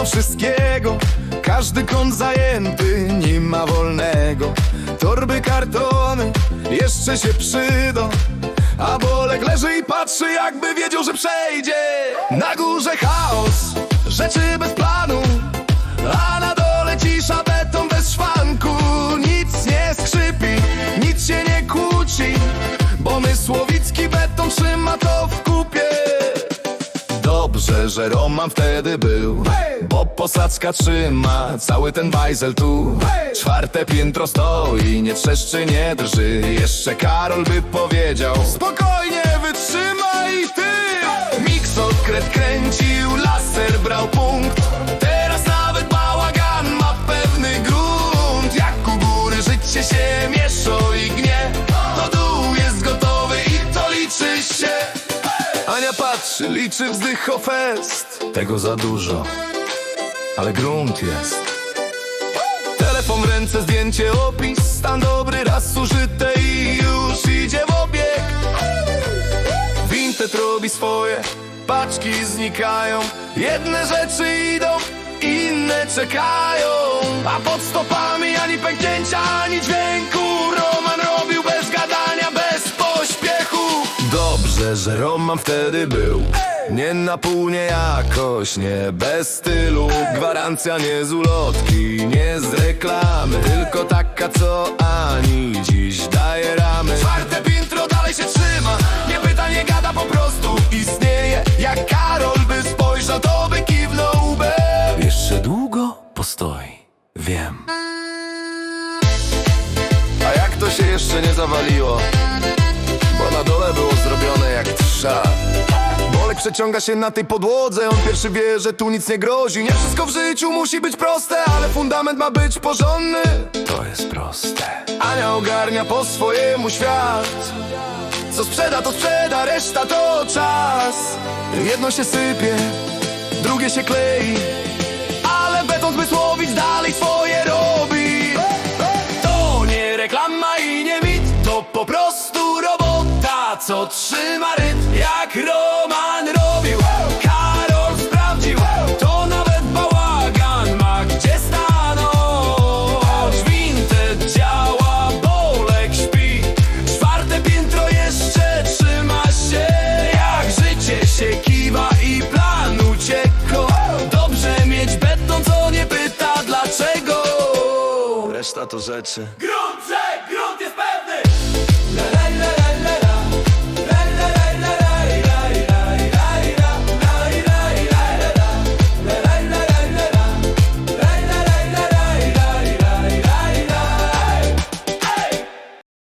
pełno wszystkiego. Każdy kąt zajęty, nie ma wolnego. Torby, kartony, jeszcze się przydą A Bolek leży i patrzy, jakby wiedział, że przejdzie. Na górze chaos, Dobrze, że Roman wtedy był Bo posadzka trzyma cały ten bajzel tu. Czwarte piętro stoi, nie trzeszczy, nie drży. Jeszcze Karol by powiedział Spokojnie, wytrzymaj ty. Miksokret kręcił, laser brał punkt patrzy, liczy wzdych o fest Tego za dużo, ale grunt jest. Telefon w ręce, zdjęcie, opis. Stan dobry, raz użyte i już idzie w obieg. Vinted robi swoje, paczki znikają. Jedne rzeczy idą, inne czekają. A pod stopami ani pęknięcia, ani dźwięku Dobrze, że Roman wtedy był Nie na pół, nie jakoś, nie bez stylu. Gwarancja nie z ulotki, nie z reklamy Tylko taka, co ani dziś daje ramy. Czwarte piętro dalej się trzyma Nie pyta, nie gada, po prostu istnieje. Jak Karol by spojrzał, to by kiwnął łbem. Jeszcze długo postoi, wiem. A jak to się jeszcze nie zawaliło? Trza Bolek przeciąga się na tej podłodze On pierwszy wie, że tu nic nie grozi. Nie wszystko w życiu musi być proste Ale fundament ma być porządny. To jest proste. Ania ogarnia po swojemu świat. Co sprzeda, to sprzeda, reszta to czas. Jedno się sypie, drugie się klei. Ale beton zmysłowic dalej swoje robi. To nie reklama i nie mit, to po prostu robota, co trzyma Reszta to rzeczy.